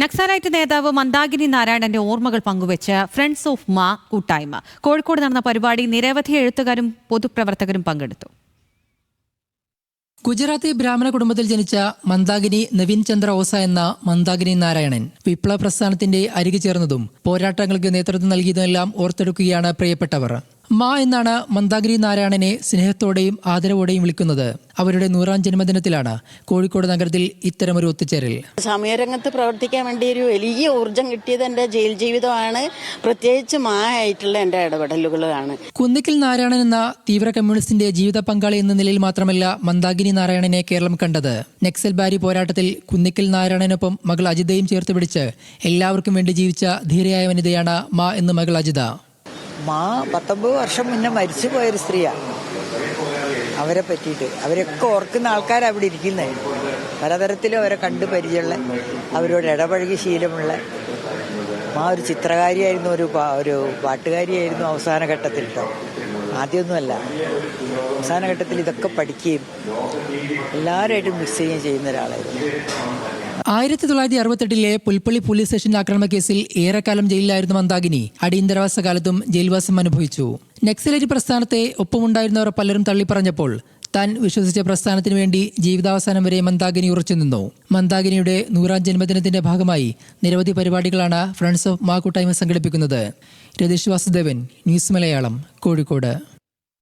നക്സലൈറ്റ് നേതാവ് മന്ദാഗിനി നാരായണന്റെ ഓർമ്മകൾ പങ്കുവച്ച് ഫ്രണ്ട്സ് ഓഫ് മാ കൂട്ടായ്മ. കോഴിക്കോട് നടന്ന പരിപാടി നിരവധി എഴുത്തുകാരും പൊതുപ്രവർത്തകരും പങ്കെടുത്തു. ഗുജറാത്തി ബ്രാഹ്മണ കുടുംബത്തിൽ ജനിച്ച മന്ദാഗിനി നവീൻ ചന്ദ്ര ഓസ എന്ന മന്ദാഗിനി നാരായണൻ വിപ്ലവ പ്രസ്ഥാനത്തിന്റെ അരികു ചേർന്നതും പോരാട്ടങ്ങൾക്ക് നേതൃത്വം നൽകിയതുമെല്ലാം ഓർത്തെടുക്കുകയാണ് പ്രിയപ്പെട്ടവർ. മാ എന്നാണ് മന്ദാഗിരി നാരായണനെ സ്നേഹത്തോടെയും ആദരവോടെയും വിളിക്കുന്നത്. അവരുടെ നൂറാം ജന്മദിനത്തിലാണ് കോഴിക്കോട് നഗരത്തിൽ ഇത്തരമൊരു ഒത്തുചേരൽ. സമയരംഗത്ത് പ്രവർത്തിക്കാൻ വേണ്ടി ഒരു വലിയ ഊർജം കിട്ടിയത് എന്റെ ജയിൽ ജീവിതമാണ്. പ്രത്യേകിച്ച് മാ ആയിട്ടുള്ള എന്റെ ഇടപെടലുകളാണ്. കുന്നിക്കൽ നാരായണൻ എന്ന തീവ്ര കമ്മ്യൂണിസ്റ്റിന്റെ ജീവിത പങ്കാളി എന്ന നിലയിൽ മാത്രമല്ല മന്ദാഗിനി നാരായണനെ കേരളം കണ്ടത്. നക്സൽ ബാരി പോരാട്ടത്തിൽ കുന്നിക്കൽ നാരായണനൊപ്പം മകൾ അജിതയും ചേർത്ത് പിടിച്ച് എല്ലാവർക്കും വേണ്ടി ജീവിച്ച ധീരയായ വനിതയാണ് മാ എന്ന് മകൾ അജിത. മാ പത്തൊമ്പത് വർഷം മുന്നേ മരിച്ചു പോയൊരു സ്ത്രീയാണ് അവരെ പറ്റിയിട്ട്. അവരൊക്കെ ഓർക്കുന്ന ആൾക്കാർ അവിടെ ഇരിക്കുന്നത് പലതരത്തിലും അവരെ കണ്ടു പരിചയമുള്ള അവരോട് ഇടപഴകി ശീലമുള്ള. മാ ഒരു ചിത്രകാരിയായിരുന്നു ഒരു ഒരു പാട്ടുകാരിയായിരുന്നു അവസാന ഘട്ടത്തിൽ കേട്ടോ ആദ്യമൊന്നുമല്ല. അവസാന ഘട്ടത്തിൽ ഇതൊക്കെ പഠിക്കുകയും എല്ലാവരുമായിട്ടും മിക്സ് ചെയ്യുകയും ചെയ്യുന്ന ഒരാളായിരുന്നു. ആയിരത്തി തൊള്ളായിരത്തി അറുപത്തെട്ടിലെ പുൽപ്പള്ളി പോലീസ് സ്റ്റേഷൻ ആക്രമണ കേസിൽ ഏറെക്കാലം ജയിലിലായിരുന്ന മന്ദാകിനി. അടിയന്തരവാസ കാലത്തും ജയിൽവാസം അനുഭവിച്ചു. നക്സലേറ്റ് പ്രസ്ഥാനത്തെ ഒപ്പമുണ്ടായിരുന്നവർ പലരും തള്ളിപ്പറഞ്ഞപ്പോൾ താൻ വിശ്വസിച്ച പ്രസ്ഥാനത്തിനു വേണ്ടി ജീവിതാവസാനം വരെ മന്ദാകിനി ഉറച്ചു നിന്നു. മന്ദാകിനിയുടെ നൂറാം ജന്മദിനത്തിന്റെ ഭാഗമായി നിരവധി പരിപാടികളാണ് ഫ്രണ്ട്സ് ഓഫ് മാ കൂട്ടായ്മ സംഘടിപ്പിക്കുന്നത്. രതീഷ് വാസുദേവൻ ന്യൂസ് മലയാളം കോഴിക്കോട്.